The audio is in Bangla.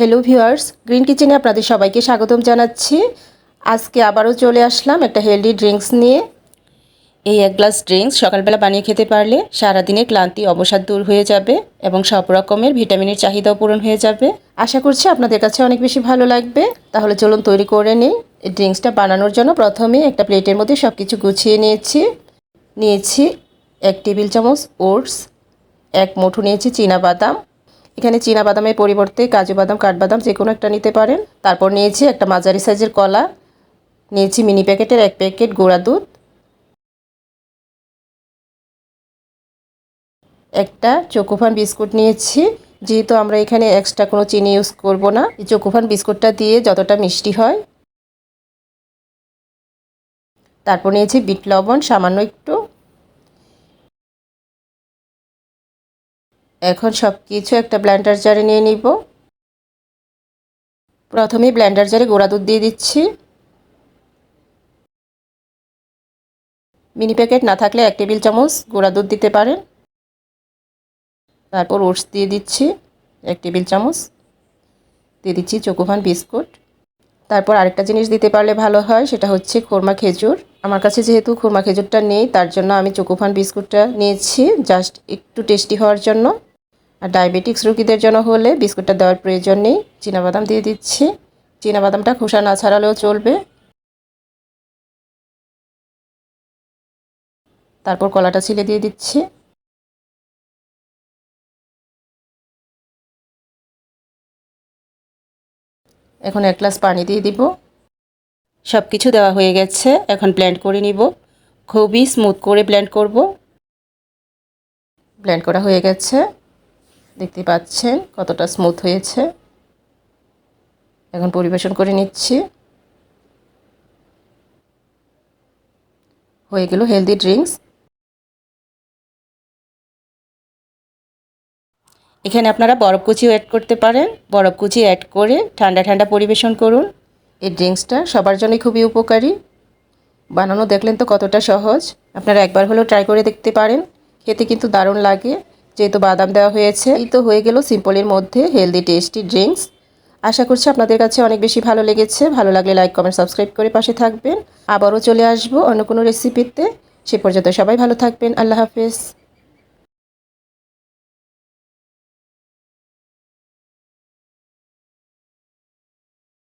হ্যালো ভিউয়ার্স গ্রিন কিচেনে আপনাদের সবাইকে স্বাগতম জানাচ্ছি। আজকে আবারও চলে আসলাম একটা হেলদি ড্রিঙ্কস নিয়ে। এই এক গ্লাস ড্রিঙ্কস সকালবেলা বানিয়ে খেতে পারলে সারাদিনের ক্লান্তি, অবসাদ দূর হয়ে যাবে এবং সব রকমের ভিটামিনের চাহিদাও পূরণ হয়ে যাবে। আশা করছি আপনাদের কাছে অনেক বেশি ভালো লাগবে। তাহলে চলুন তৈরি করে নিই। এই ড্রিঙ্কসটা বানানোর জন্য প্রথমে একটা প্লেটের মধ্যে সব কিছু গুছিয়ে নিয়েছি। নিয়েছি এক টেবিল চামচ ওটস, এক মুঠো নিয়েছি চীনা বাদাম এখানে চীনা বাদামের পরিবর্তে কাজু বাদাম, কাঠবাদাম যে কোনো একটা নিতে পারেন। তারপর নিয়েছি একটা মাঝারি সাইজের কলা। নিয়েছি মিনি প্যাকেটের এক প্যাকেট গুঁড়া দুধ। একটা চোকোফান বিস্কুট নিয়েছি। যেহেতু আমরা এখানে এক্সট্রা কোনো চিনি ইউজ করব না, এই চোকোফান বিস্কুটটা দিয়ে যতটা মিষ্টি হয়। তারপর নিয়েছি বিট লবণ, সামান্য একটু। এখন সব কিছু একটা ব্ল্যান্ডার জারে নিয়ে নিব। প্রথমে ব্ল্যান্ডার জারে গোড়া দুধ দিয়ে দিচ্ছি। মিনি প্যাকেট না থাকলে এক টেবিল চামচ গোড়া দুধ দিতে পারেন। তারপর ওটস দিয়ে দিচ্ছি এক টেবিল চামচ। দিয়ে দিচ্ছি চোকোফান বিস্কুট। তারপর আরেকটা জিনিস দিতে পারলে ভালো হয়, সেটা হচ্ছে খোরমা খেজুর। আমার কাছে যেহেতু খোরমা খেজুরটা নেই, তার জন্য আমি চোকোফান বিস্কুটটা নিয়েছি জাস্ট একটু টেস্টি হওয়ার জন্য। আর ডায়াবেটিক্স রোগীদের জন্য হলে বিস্কুটটা দেওয়ার প্রয়োজন নেই। বাদাম দিয়ে দিচ্ছি। বাদামটা খোসা না ছাড়ালেও চলবে। তারপর কলাটা ছিলে দিয়ে দিচ্ছি। এখন এক গ্লাস পানি দিয়ে দিব। সব কিছু দেওয়া হয়ে গেছে। এখন ব্ল্যান্ড করে নিব। খুবই স্মুথ করে ব্ল্যান্ড করব। ব্ল্যান্ড করা হয়ে গেছে। দেখতে পাচ্ছেন কতটা স্মুথ হয়েছে। এখন পরিবেশন করে নিচ্ছি। হয়ে গেল হেলদি ড্রিঙ্কস এখানে আপনারা বরফ কুচিও অ্যাড করতে পারেন। বরফ কুচি অ্যাড করে ঠান্ডা ঠান্ডা পরিবেশন করুন। এই ড্রিঙ্কসটা সবার জন্যই খুবই উপকারী। বানানো দেখলেন তো কতটা সহজ। আপনারা একবার হলেও ট্রাই করে দেখতে পারেন। খেতে কিন্তু দারুণ লাগে। যেহেতু বাদাম দেওয়া হয়েছে, এই তো হয়ে গেল সিম্পলের মধ্যে হেলদি, টেস্টি ড্রিঙ্কস। আশা করছি আপনাদের কাছে অনেক বেশি ভালো লেগেছে। ভালো লাগলে লাইক, কমেন্ট, সাবস্ক্রাইব করে পাশে থাকবেন। আবারও চলে আসব অন্য কোনো রেসিপিতে। সে পর্যন্ত সবাই ভালো থাকবেন। আল্লাহ হাফেজ।